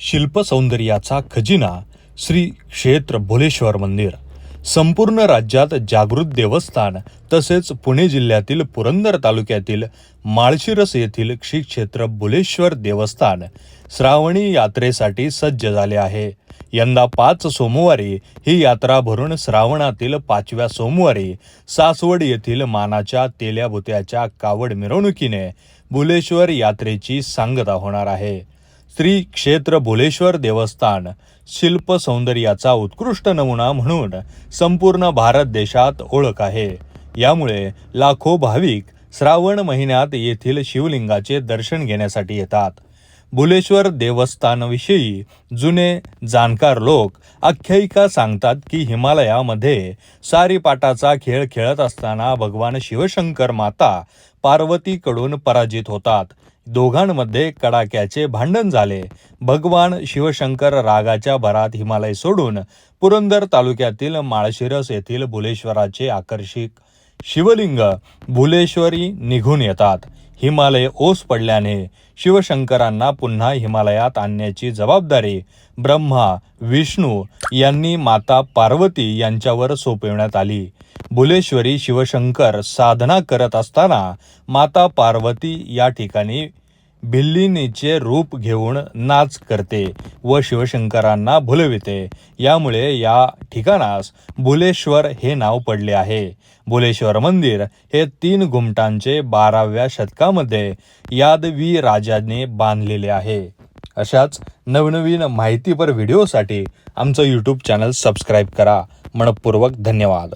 शिल्पसौंदर्याचा खजिना श्री क्षेत्र भोलेश्वर मंदिर. संपूर्ण राज्यात जागृत देवस्थान तसेच पुणे जिल्ह्यातील पुरंदर तालुक्यातील माळशिरस येथील श्री क्षेत्र भोलेश्वर देवस्थान श्रावणी यात्रेसाठी सज्ज झाले आहे. यंदा पाच सोमवारी ही यात्रा भरून श्रावणातील पाचव्या सोमवारी सासवड येथील मानाच्या तेल्याभुत्याच्या कावड मिरवणुकीने भुलेश्वर यात्रेची सांगता होणार आहे. श्री क्षेत्र भुलेश्वर देवस्थान शिल्प सौंदर्याचा उत्कृष्ट नमुना म्हणून संपूर्ण भारत देशात ओळख आहे. यामुळे लाखो भाविक श्रावण महिन्यात येथील शिवलिंगाचे दर्शन घेण्यासाठी येतात. भुलेश्वर देवस्थानविषयी जुने जाणकार लोक आख्यायिका सांगतात की हिमालयामध्ये सारीपाटाचा खेळ खेळत असताना भगवान शिवशंकर माता पार्वतीकडून पराजित होतात. दोघांमध्ये कडाक्याचे भांडण झाले. भगवान शिवशंकर रागाच्या भरात हिमालय सोडून पुरंदर तालुक्यातील माळशिरस येथील भुलेश्वराचे आकर्षिक शिवलिंग भुलेश्वरी निघून येतात. हिमालय ओस पडल्याने शिवशंकरांना पुन्हा हिमालयात आणण्याची जबाबदारी ब्रह्मा विष्णू यांनी माता पार्वती यांच्यावर सोपविण्यात आली. भुलेश्वरी शिवशंकर साधना करत असताना माता पार्वती या ठिकाणी भिल्लिनीचे रूप घेऊन नाच करते व शिवशंकरांना भुलविते. यामुळे या ठिकाणास भुलेश्वर हे नाव पडले आहे. भुलेश्वर मंदिर हे तीन घुमटांचे बाराव्या शतकामध्ये यादवी राजाने बांधलेले आहे. अशाच नवनवीन माहितीपर व्हिडिओसाठी आमचं यूट्यूब चॅनल सबस्क्राईब करा. मनपूर्वक धन्यवाद.